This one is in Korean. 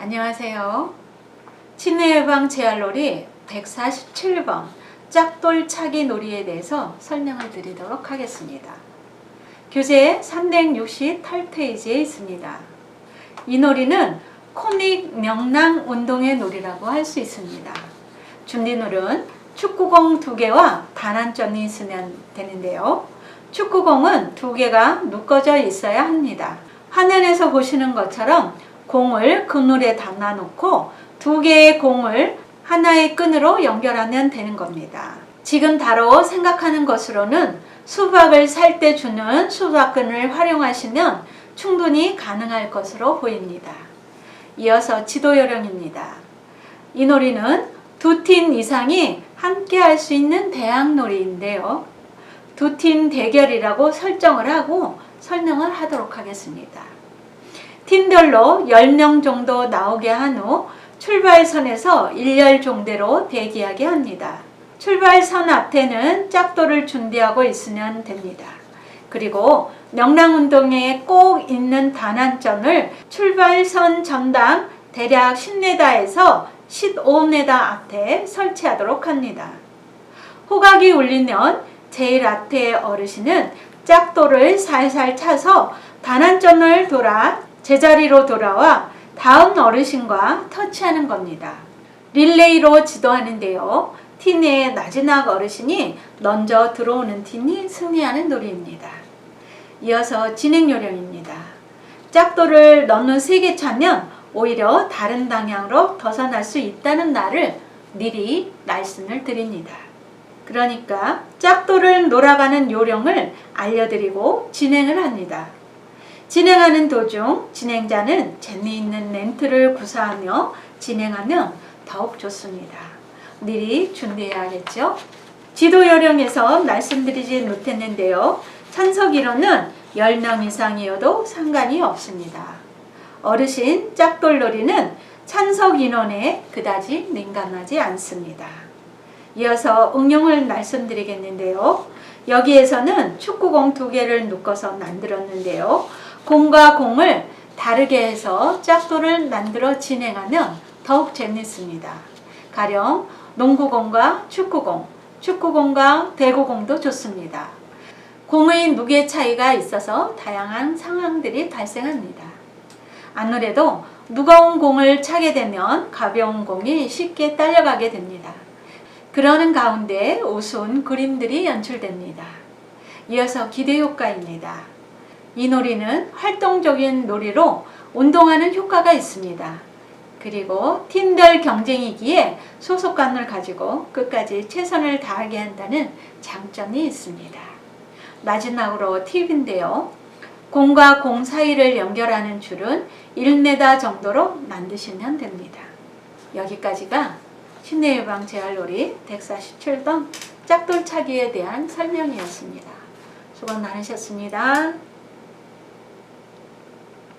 안녕하세요. 치매예방 재활놀이 147번 짝돌차기 놀이에 대해서 설명을 드리도록 하겠습니다. 교재 360 8페이지에 있습니다. 이 놀이는 코믹 명랑 운동의 놀이라고 할 수 있습니다. 준비놀은 축구공 두 개와 단 한 점이 있으면 되는데요. 축구공은 두 개가 묶어져 있어야 합니다. 화면에서 보시는 것처럼 공을 그물에 담아 놓고 두 개의 공을 하나의 끈으로 연결하면 되는 겁니다. 지금 바로 생각하는 것으로는 수박을 살 때 주는 수박끈을 활용하시면 충분히 가능할 것으로 보입니다. 이어서 지도 요령입니다. 이 놀이는 두 팀 이상이 함께 할 수 있는 대항 놀이인데요. 두 팀 대결이라고 설정을 하고 설명을 하도록 하겠습니다. 팀별로 10명 정도 나오게 한 후 출발선에서 일렬 종대로 대기하게 합니다. 출발선 앞에는 짝도를 준비하고 있으면 됩니다. 그리고 명랑운동에 꼭 있는 단한점을 출발선 전당 대략 10m에서 15m 앞에 설치하도록 합니다. 호각이 울리면 제일 앞에 어르신은 짝도를 살살 차서 단한점을 돌아 제자리로 돌아와 다음 어르신과 터치하는 겁니다. 릴레이로 지도하는데요. 팀 내의 나지막 어르신이 먼저 들어오는 팀이 승리하는 놀이입니다. 이어서 진행 요령입니다. 짝도를 너무 세게 차면 오히려 다른 방향으로 벗어날 수 있다는 말을 미리 말씀을 드립니다. 그러니까 짝도를 놀아가는 요령을 알려드리고 진행을 합니다. 진행하는 도중 진행자는 재미있는 멘트를 구사하며 진행하면 더욱 좋습니다. 미리 준비해야겠죠? 지도 요령에서 말씀드리지 못했는데요. 참석 인원은 10명 이상이어도 상관이 없습니다. 어르신 짝돌놀이는 참석 인원에 그다지 민감하지 않습니다. 이어서 응용을 말씀드리겠는데요. 여기에서는 축구공 두 개를 묶어서 만들었는데요. 공과 공을 다르게 해서 짝도를 만들어 진행하면 더욱 재밌습니다. 가령 농구공과 축구공, 축구공과 배구공도 좋습니다. 공의 무게 차이가 있어서 다양한 상황들이 발생합니다. 아무래도 무거운 공을 차게 되면 가벼운 공이 쉽게 딸려가게 됩니다. 그러는 가운데 우스운 그림들이 연출됩니다. 이어서 기대 효과입니다. 이 놀이는 활동적인 놀이로 운동하는 효과가 있습니다. 그리고 팀별 경쟁이기에 소속감을 가지고 끝까지 최선을 다하게 한다는 장점이 있습니다. 마지막으로 팁인데요. 공과 공 사이를 연결하는 줄은 1m 정도로 만드시면 됩니다. 여기까지가 신내 예방 재활놀이 147번 짝돌차기에 대한 설명이었습니다. 수고 많으셨습니다.